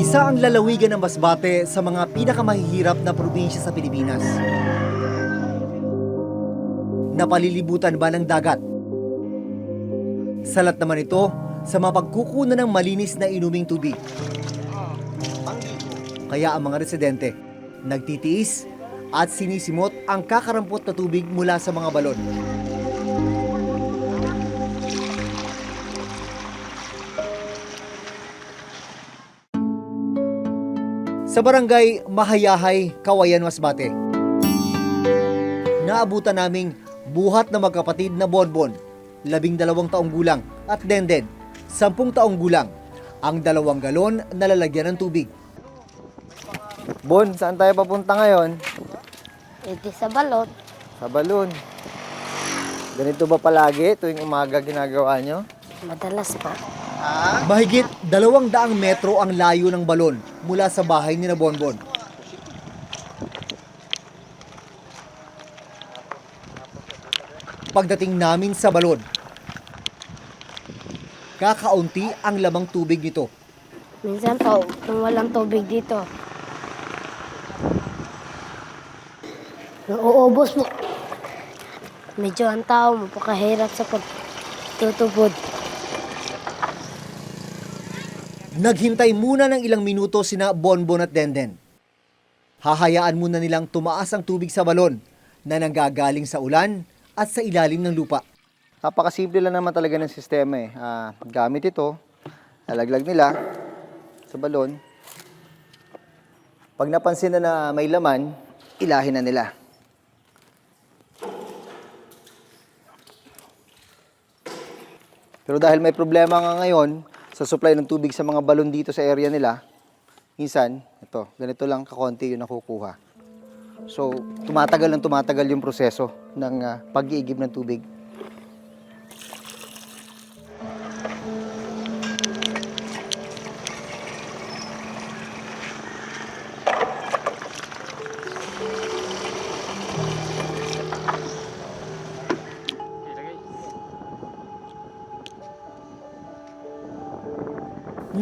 Isa ang lalawigan ng Masbate sa mga pinakamahihirap na probinsya sa Pilipinas. Napalilibutan ba ng dagat? Salat naman ito sa mapagkukunan ng malinis na inuming tubig. Kaya ang mga residente nagtitiis at sinisimot ang kakarampot na tubig mula sa mga balon. Sa barangay Mahayahay, Kawayan, Masbate. Naabutan naming buhat na magkapatid na Bonbon, labing dalawang taong gulang, at Denden, sampung taong gulang, ang dalawang galon na lalagyan ng tubig. Bon, saan tayo papunta ngayon? Iti sa balot. Sa balon. Ganito ba palagi tuwing umaga ginagawa nyo? Madalas po. Mahigit dalawang daang metro ang layo ng balon mula sa bahay ni na Bonbon. Pagdating namin sa balon, kakaunti ang lamang tubig nito. Minsan po, kung walang tubig dito, nauubos mo. Medyo ang tao mapakahirap sa pagtutubod. Naghintay muna ng ilang minuto sina Bonbon at Denden. Hahayaan muna nilang tumaas ang tubig sa balon na nanggagaling sa ulan at sa ilalim ng lupa. Napakasimple lang naman talaga ng sistema eh. Ah, gamit ito, lalaglag nila sa balon. Pag napansin na na may laman, ilahin na nila. Pero dahil may problema nga ngayon sa supply ng tubig sa mga balon dito sa area nila, minsan, ito, ganito lang kakonti yung nakukuha. So, tumatagal ng tumatagal yung proseso ng ah, pag-iigib ng tubig.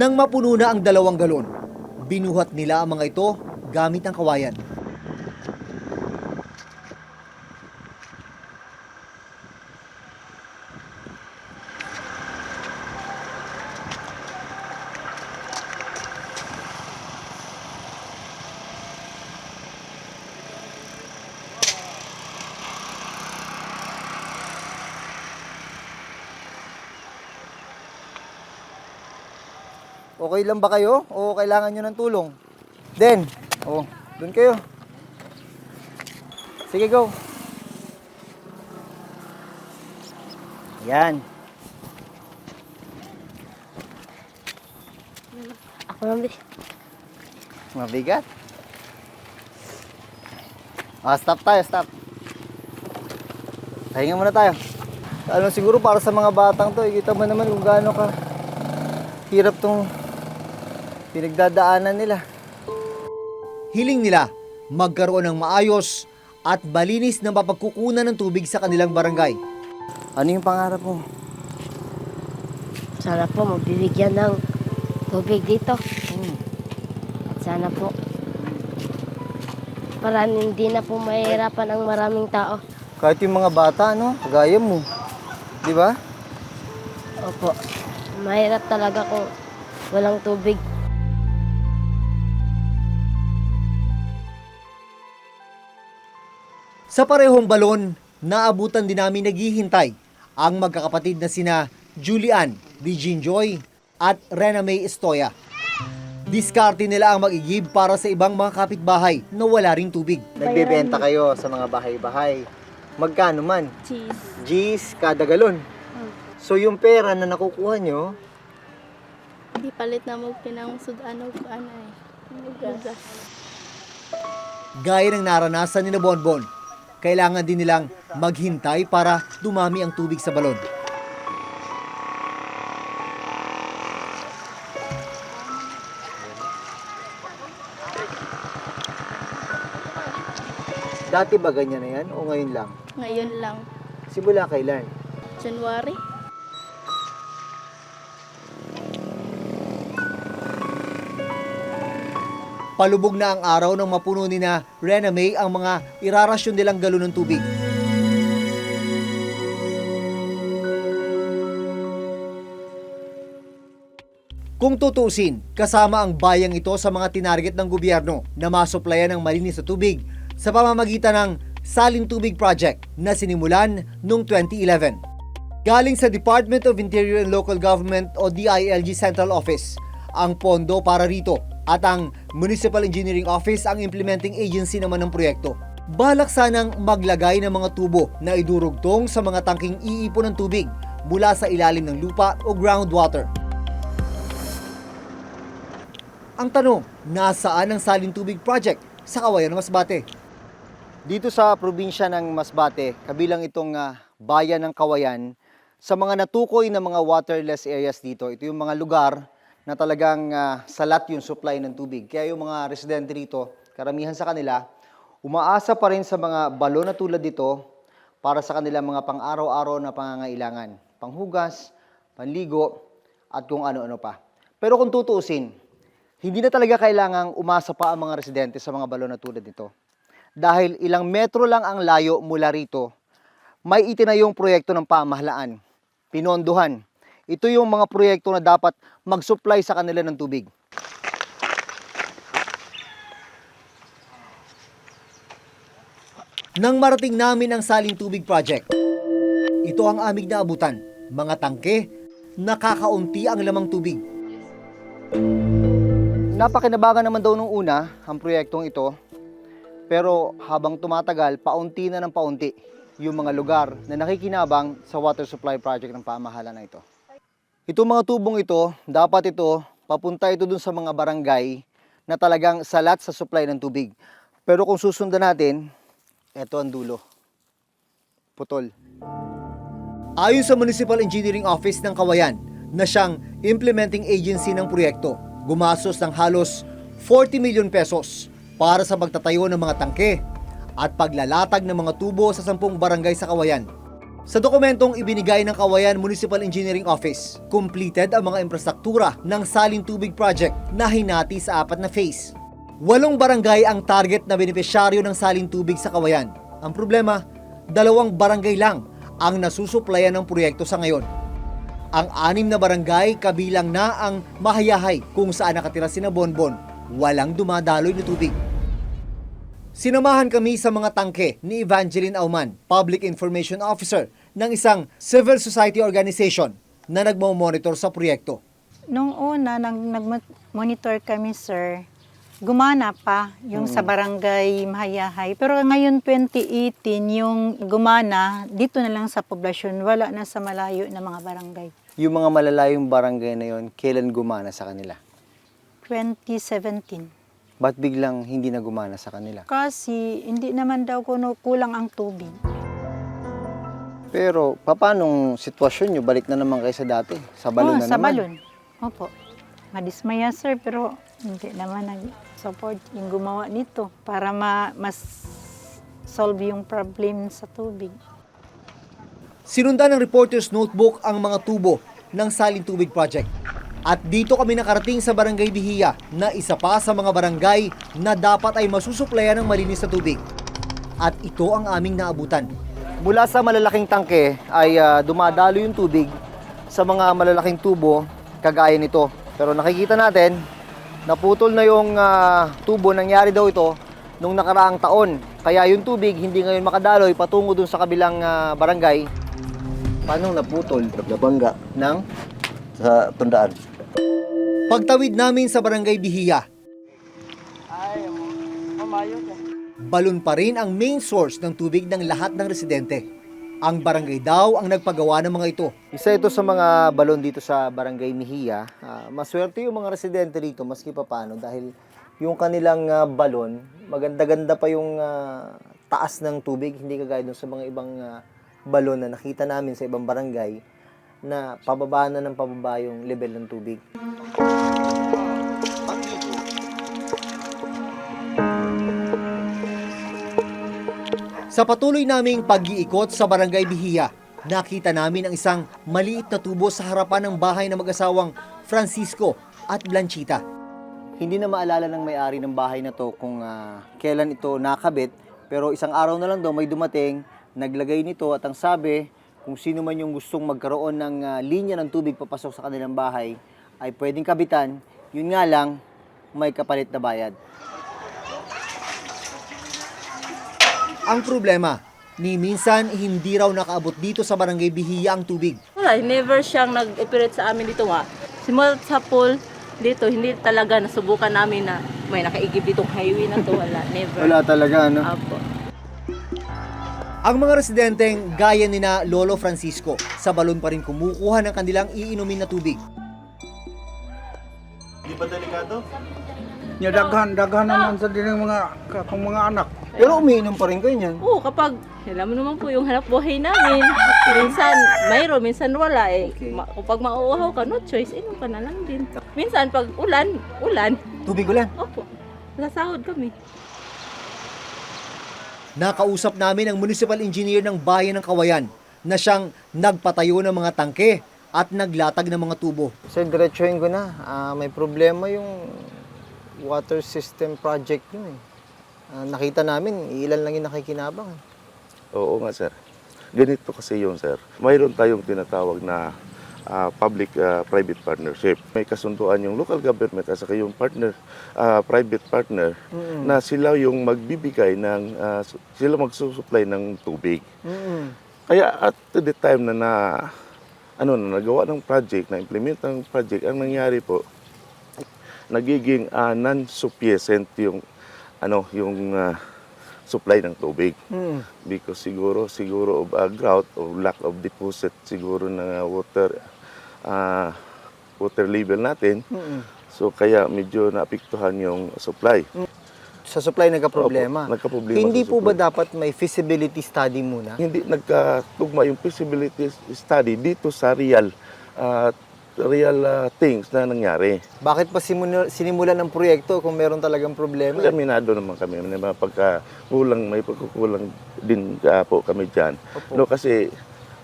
Nang mapuno na ang dalawang galon, binuhat nila ang mga ito gamit ang kawayan. Okay lang ba kayo? O kailangan nyo ng tulong? Den, oh, dun kayo. Sige, go. Yan. Ako lang, bis. Mabigat. Ah, stop tayo, stop. Pahinga muna tayo. Ano siguro para sa mga batang to, ikita mo naman kung gaano ka hirap tong pinagdadaanan nila. Hiling nila magkaroon ng maayos at malinis na mapagkukunan ng tubig sa kanilang barangay. Ano yung pangarap mo? Sana po magbibigyan ng tubig dito. Hmm. At sana po para hindi na po mahirapan ang maraming tao. Kahit yung mga bata, no? Kagaya mo. Di ba? Opo. Mahirap talaga kung walang tubig. Sa parehong balon, naabutan din namin naghihintay ang magkakapatid na sina Julian Regine Joy at Rena May Estoya. Diskarte nila ang mag-igib para sa ibang mga kapitbahay na wala ring tubig. Nagbebenta kayo sa mga bahay-bahay. Magkano man? cheese. G's kada galon. So yung pera na nakukuha nyo, Di palit na mo pinang sudano ano eh. Gaya ng naranasan ni na Bonbon, kailangan din nilang maghintay para dumami ang tubig sa balon. dati ba ganyan na yan o ngayon lang? Ngayon lang. Simula kailan? January. Palubog na ang araw nang mapuno ni na Rena May ang mga irarasyon nilang galon ng tubig. Kung tutuusin, kasama ang bayang ito sa mga tinarget ng gobyerno na masuplayan ng malinis na tubig sa pamamagitan ng Salin Tubig Project na sinimulan noong 2011. Galing sa Department of Interior and Local Government o DILG Central Office ang pondo para rito at ang Municipal Engineering Office ang implementing agency naman ng proyekto. Balak sanang maglagay ng mga tubo na idurugtong sa mga tangking iipon ng tubig mula sa ilalim ng lupa o groundwater. Ang tanong, nasaan ang Salin Tubig Project sa Kawayan ng Masbate? Dito sa probinsya ng Masbate, kabilang itong ah, bayan ng Kawayan, sa mga natukoy na mga waterless areas dito, ito yung mga lugar na talagang ah, salat yung supply ng tubig. Kaya yung mga residente dito, karamihan sa kanila, umaasa pa rin sa mga balon na tulad dito para sa kanilang mga pang-araw-araw na pangangailangan. Panghugas, panligo, at kung ano-ano pa. Pero kung tutuusin, hindi na talaga kailangang umasa pa ang mga residente sa mga balon na tulad nito. Dahil ilang metro lang ang layo mula rito, may itinayong proyekto ng pamahalaan, pinondohan. Ito yung mga proyekto na dapat mag-supply sa kanila ng tubig. Nang marating namin ang Saling Tubig Project, ito ang aming naabutan. Mga tangke, nakakaunti ang lamang tubig. Napakinabangan naman daw nung una ang proyektong ito, pero habang tumatagal, paunti na ng paunti yung mga lugar na nakikinabang sa water supply project ng pamahalaan na ito. Itong mga tubong ito, dapat ito, papunta ito dun sa mga barangay na talagang salat sa supply ng tubig. Pero kung susundan natin, ito ang dulo. Putol. Ayon sa Municipal Engineering Office ng Kawayan, na siyang implementing agency ng proyekto, gumastos ng halos 40 milyon pesos para sa pagtatayo ng mga tangke at paglalatag ng mga tubo sa 10 barangay sa Kawayan. Sa dokumentong ibinigay ng Kawayan Municipal Engineering Office, completed ang mga infrastruktura ng Saling Tubig Project na hinati sa apat na phase. Walong barangay ang target na benepisyaryo ng Saling Tubig sa Kawayan. Ang problema, dalawang barangay lang ang nasusuplayan ng proyekto sa ngayon. Ang anim na barangay kabilang na ang Mahayahay kung saan nakatira sina Bonbon, walang dumadaloy na tubig. Sinamahan kami sa mga tangke ni Evangeline Auman, Public Information Officer ng isang civil society organization na nagmo-monitor sa proyekto. Nung una, nag, nag-monitor kami, sir, gumana pa yung sa barangay Mahayahay. Pero ngayon, 2018, yung gumana, dito na lang sa poblasyon, wala na sa malayo na mga barangay. Yung mga malalayong barangay na yon, kailan gumana sa kanila? 2017. Ba't biglang hindi na gumana sa kanila? Kasi hindi naman daw kuno kulang ang tubig. Pero, paanong sitwasyon nyo? Balik na naman kayo sa dati. Sa balon Oh, na sa naman. balon. Opo. Madismaya, sir, pero hindi naman nag-support yung gumawa nito para ma mas solve yung problem sa tubig. Sinundan ng reporter's notebook ang mga tubo ng Saling Tubig Project. At dito kami nakarating sa Barangay Bihiya na isa pa sa mga barangay na dapat ay masusuplayan ng malinis na tubig. At ito ang aming naabutan. Mula sa malalaking tangke ay ah, dumadalo yung tubig sa mga malalaking tubo kagaya nito. Pero nakikita natin, naputol na yung ah, tubo. Nangyari daw ito nung nakaraang taon. Kaya yung tubig hindi ngayon makadaloy patungo dun sa kabilang ah, barangay. Paano naputol? Nabangga Ng sa tundaan. Pagtawid namin sa Barangay Bihiya, balon pa rin ang main source ng tubig ng lahat ng residente. Ang barangay daw ang nagpagawa ng mga ito. Isa ito sa mga balon dito sa Barangay Mihia. Ah, maswerte yung mga residente dito maski pa paano dahil yung kanilang ah, balon, maganda-ganda pa yung ah, taas ng tubig, hindi kagaya dun sa mga ibang ah, balon na nakita namin sa ibang barangay na pababa na ng pababa yung level ng tubig. Sa patuloy naming pag-iikot sa Barangay Bihiya, nakita namin ang isang maliit na tubo sa harapan ng bahay ng mag-asawang Francisco at Blanchita. Hindi na maalala ng may-ari ng bahay na to kung ah, kailan ito nakabit, pero isang araw na lang daw may dumating, naglagay nito at ang sabi, kung sino man yung gustong magkaroon ng ah, linya ng tubig papasok sa kanilang bahay, ay pwedeng kabitan, yun nga lang, may kapalit na bayad. Ang problema, ni minsan hindi raw nakaabot dito sa barangay Bihiya ang tubig. Wala, never siyang nag-operate sa amin dito nga. Simula sa pool, dito, hindi talaga nasubukan namin na may nakaigib ditong highway na to. Wala, never. Wala talaga, no? Apo. Ang mga residenteng gaya ni na Lolo Francisco, sa balon pa rin kumukuha ng kanilang iinumin na tubig. Nya daghan daghan naman sa dining mga kakong mga anak. Pero umiinom pa rin kayo niyan. Oo, kapag, alam mo naman po yung hanap buhay namin. minsan, mayroon, minsan wala eh. Okay. Ma- kapag mauuhaw ka, no choice, inom ka na lang din. Minsan, pag ulan, ulan, Tubig ulan. opo, sasahod kami. Nakausap namin ang municipal engineer ng bayan ng Kawayan na siyang nagpatayo ng mga tangke at naglatag ng mga tubo. Sir, diretsuhin ko na. Ah, may problema yung water system project nyo eh. Ah, nakita namin, ilan lang yung nakikinabang. Oo nga, sir. Ganito kasi yun, sir. Mayroon tayong tinatawag na ah, public-private partnership. May kasunduan yung local government at saka yung partner, ah, private partner na sila yung magbibigay ng, ah, su- sila magsusupply ng tubig. Mm-mm. Kaya at the time na, na ano na nagawa ng project, na implement ng project, ang nangyari po, nagiging ah, non-sufficient yung ano yung ah, supply ng tubig Mm. because siguro siguro of a drought or lack of deposit siguro ng water ah, water level natin Mm-mm. so kaya medyo naapektuhan yung supply Sa supply nagka-problema. Opo, nagka-problema Hindi po ba supply. dapat may feasibility study muna? hindi nagkatugma yung feasibility study dito sa real ah, real ah, things na nangyari Bakit pa simula, sinimulan ng proyekto kung meron talagang problema? Aminado naman kami, may mga pagkakulang, may pagkukulang din ah, po kami dyan. Opo. No, kasi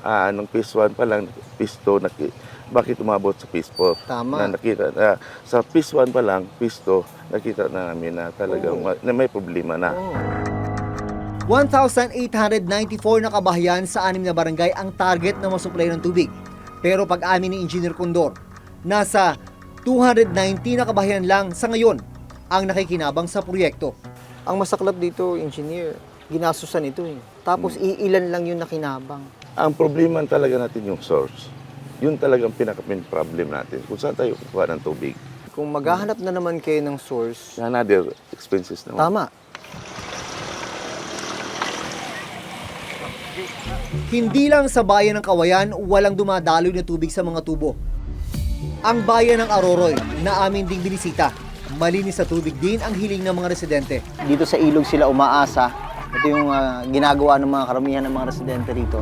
ah, nung phase 1 pa lang, phase 2, naki, bakit umabot sa phase 4? Tama. Na nakita, na, sa phase 1 pa lang, phase 2, nakita na namin na talagang ma- na may problema na. Oo. 1,894 na kabahayan sa anim na barangay ang target na masupply ng tubig. Pero pag amin ni Engineer Condor, nasa 290 na kabahayan lang sa ngayon ang nakikinabang sa proyekto. Ang masaklap dito, engineer, ginasusan ito eh. Tapos iilan lang yung nakinabang. Ang problema talaga natin yung source. Yun talagang pinaka-main problem natin. Kung saan tayo kukuha ng tubig. Kung maghahanap na naman kayo ng source, Another expenses naman. tama. Hindi lang sa bayan ng Kawayan walang dumadaloy na tubig sa mga tubo. Ang bayan ng Aroroy na amin ding binisita, malinis sa tubig din ang hiling ng mga residente. Dito sa ilog sila umaasa. Ito yung ah, ginagawa ng mga karamihan ng mga residente rito.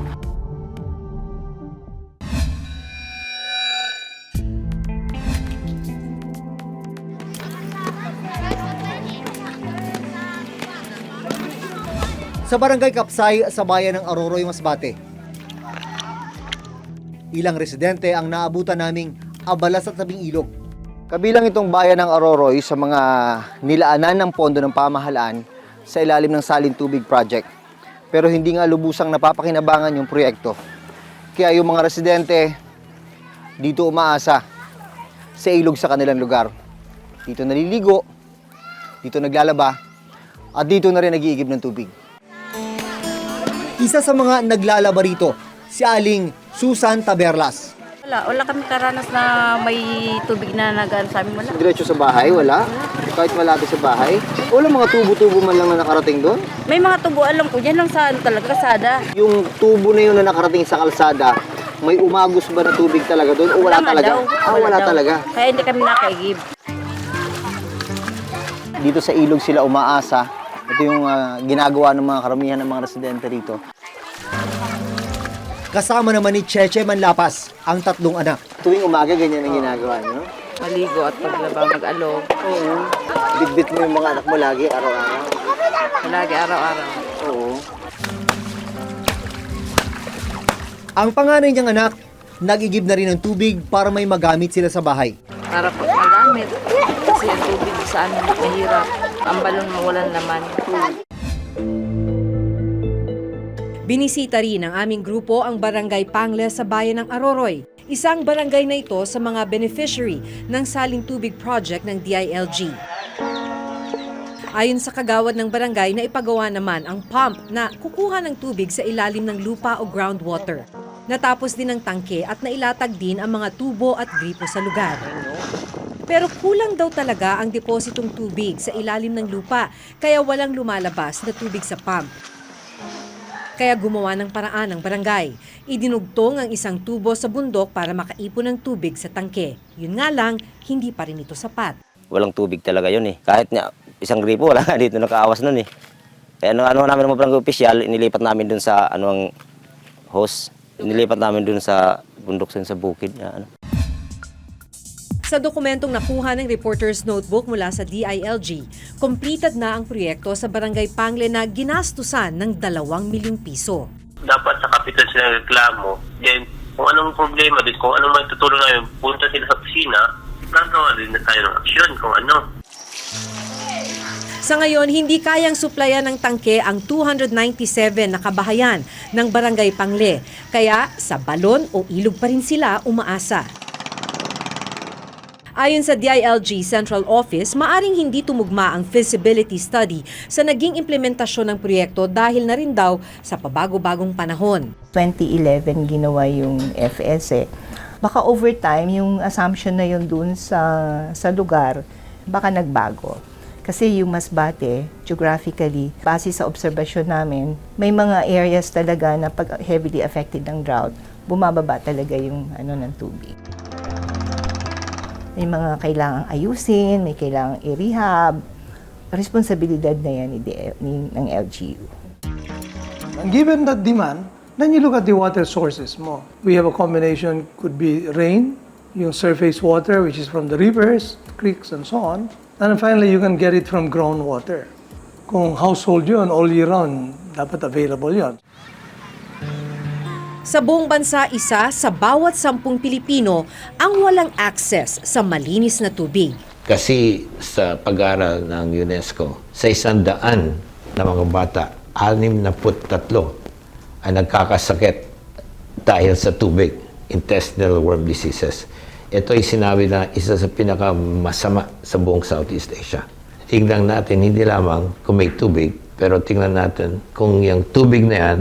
Sa barangay Kapsay sa bayan ng Aroroy, Masbate. Ilang residente ang naabutan naming abala sa tabing ilog. Kabilang itong bayan ng Aroroy sa mga nilaanan ng pondo ng pamahalaan sa ilalim ng Salin Tubig Project. Pero hindi nga lubusang napapakinabangan yung proyekto. Kaya yung mga residente dito umaasa sa ilog sa kanilang lugar. Dito naliligo, dito naglalaba, at dito na rin nag-iigib ng tubig. Isa sa mga naglalaba rito, si Aling Susan Taberlas. Wala, wala kami karanas na may tubig na nagaan sa amin. Wala. Diretso sa bahay, wala. Kahit malapit sa bahay. Wala mga tubo-tubo man lang na nakarating doon. May mga tubo, alam ko, yan lang sa ano talaga, kasada. Yung tubo na yun na nakarating sa kalsada, may umagos ba na tubig talaga doon o wala, nga talaga? daw, Ah, wala, daw. talaga. Kaya hindi kami nakaigib. Dito sa ilog sila umaasa. Ito yung ah, ginagawa ng mga karamihan ng mga residente rito. Kasama naman ni Cheche Manlapas, ang tatlong anak. Tuwing umaga, ganyan ang ginagawa nyo. Maligo at paglaba, mag-alog. Oo. Bitbit mo yung mga anak mo lagi, araw-araw. Lagi, araw-araw. Oo. Ang panganay niyang anak, nagigib na rin ng tubig para may magamit sila sa bahay. Para po, magamit. Kasi ang tubig sa amin mahirap. Ang balon mawalan naman. Binisita rin ng aming grupo ang Barangay Pangle sa bayan ng Aroroy. Isang barangay na ito sa mga beneficiary ng Saling Tubig Project ng DILG. Ayon sa kagawad ng barangay na ipagawa naman ang pump na kukuha ng tubig sa ilalim ng lupa o groundwater. Natapos din ang tangke at nailatag din ang mga tubo at gripo sa lugar. Pero kulang daw talaga ang depositong tubig sa ilalim ng lupa kaya walang lumalabas na tubig sa pump. Kaya gumawa ng paraan ng barangay. Idinugtong ang isang tubo sa bundok para makaipon ng tubig sa tangke. Yun nga lang, hindi pa rin ito sapat. walang tubig talaga yun eh. Kahit nga isang gripo, wala nga dito nakaawas nun eh. Kaya ano, ano namin ng barangay official, inilipat namin dun sa ano ang host. Inilipat namin dun sa bundok sa bukid. na Ano. Sa dokumentong nakuha ng reporter's notebook mula sa DILG, completed na ang proyekto sa Barangay Pangle na ginastusan ng 2 milyong piso. dapat sa kapital sila reklamo. Then, kung anong problema din, kung anong may tutulong namin, punta sila sa opisina, gagawa din na tayo ng aksyon kung ano. Sa ngayon, hindi kayang suplayan ng tangke ang 297 na kabahayan ng Barangay Pangle. Kaya sa balon o ilog pa rin sila umaasa. Ayon sa DILG Central Office, maaring hindi tumugma ang feasibility study sa naging implementasyon ng proyekto dahil na rin daw sa pabago-bagong panahon. 2011 ginawa yung FS eh. Baka over time, yung assumption na yun dun sa, sa lugar, baka nagbago. Kasi yung Masbate, geographically, base sa obserbasyon namin, may mga areas talaga na pag heavily affected ng drought, bumababa talaga yung ano ng tubig. May mga kailangang ayusin, may kailangang i-rehab. Responsibilidad na yan ni, ni, ng LGU. Given that demand, then you look at the water sources mo. We have a combination, could be rain, yung surface water, which is from the rivers, creeks, and so on. And finally, you can get it from groundwater. Kung household yun, all year round, dapat available yun. Sa buong bansa, isa sa bawat sampung Pilipino ang walang access sa malinis na tubig. Kasi sa pag-aaral ng UNESCO, sa isang daan na mga bata, anim na tatlo ay nagkakasakit dahil sa tubig, intestinal worm diseases. Ito ay sinabi na isa sa pinakamasama sa buong Southeast Asia. Tingnan natin hindi lamang kung may tubig, pero tingnan natin kung yung tubig na yan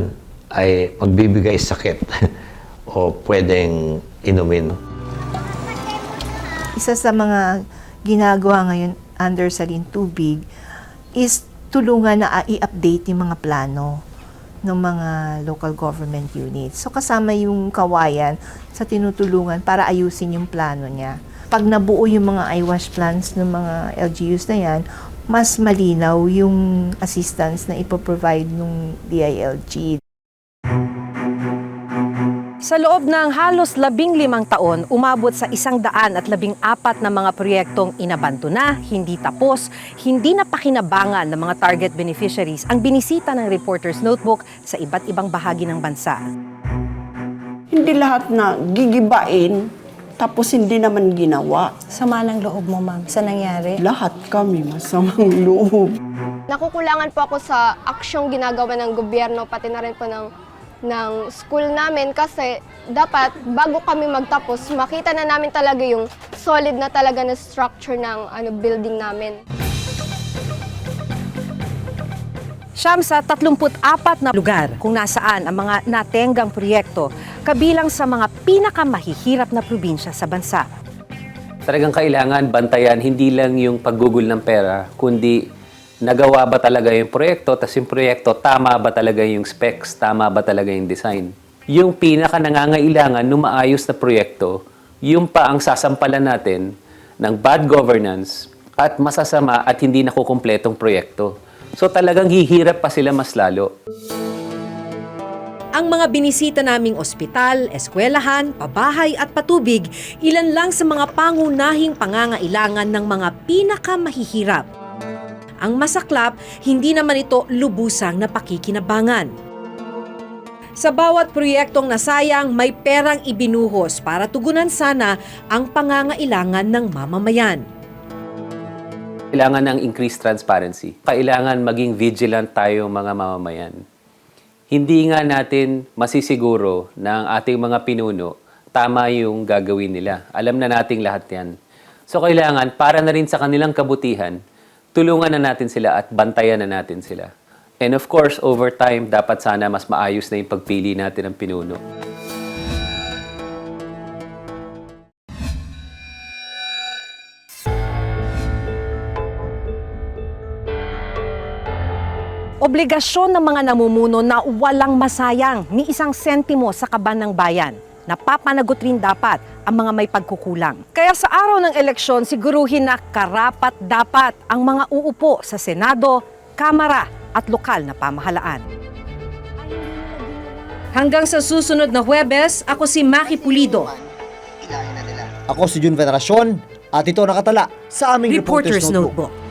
ay magbibigay sakit o pwedeng inumin. Isa sa mga ginagawa ngayon under Salin Tubig is tulungan na i-update yung mga plano ng mga local government units. So kasama yung kawayan sa tinutulungan para ayusin yung plano niya. Pag nabuo yung mga iWash plans ng mga LGUs na yan, mas malinaw yung assistance na ipoprovide ng DILG. Sa loob ng halos labing limang taon, umabot sa isang daan at labing apat na mga proyektong inabanto na, hindi tapos, hindi napakinabangan ng mga target beneficiaries ang binisita ng Reporter's Notebook sa iba't ibang bahagi ng bansa. Hindi lahat na gigibain, tapos hindi naman ginawa. Sama ng loob mo, ma'am, sa nangyari. Lahat kami masamang loob. Nakukulangan po ako sa aksyong ginagawa ng gobyerno, pati na rin po ng, ng school namin kasi dapat bago kami magtapos, makita na namin talaga yung solid na talaga na structure ng ano, building namin. Siyam sa 34 na lugar kung nasaan ang mga natenggang proyekto kabilang sa mga pinakamahihirap na probinsya sa bansa. Talagang kailangan bantayan hindi lang yung paggugol ng pera, kundi nagawa ba talaga yung proyekto, tas yung proyekto, tama ba talaga yung specs, tama ba talaga yung design. Yung pinaka nangangailangan ng maayos na proyekto, yung pa ang sasampalan natin ng bad governance at masasama at hindi nakukumpletong proyekto. So talagang hihirap pa sila mas lalo. Ang mga binisita naming ospital, eskwelahan, pabahay at patubig, ilan lang sa mga pangunahing pangangailangan ng mga pinakamahihirap. Ang masaklap, hindi naman ito lubusang na pakikinabangan. Sa bawat proyektong nasayang, may perang ibinuhos para tugunan sana ang pangangailangan ng mamamayan. Kailangan ng increased transparency. Kailangan maging vigilant tayo mga mamamayan. Hindi nga natin masisiguro na ang ating mga pinuno tama yung gagawin nila. Alam na nating lahat yan. So kailangan, para na rin sa kanilang kabutihan, tulungan na natin sila at bantayan na natin sila. And of course, over time, dapat sana mas maayos na yung pagpili natin ng pinuno. Obligasyon ng mga namumuno na walang masayang ni isang sentimo sa kaban ng bayan. Napapanagot rin dapat ang mga may pagkukulang. Kaya sa araw ng eleksyon, siguruhin na karapat dapat ang mga uupo sa Senado, Kamara at lokal na pamahalaan. Hanggang sa susunod na Huwebes, ako si Maki Pulido. Ako si Jun Veneracion at ito nakatala sa aming Reporter's Reporter's Notebook. Notebook.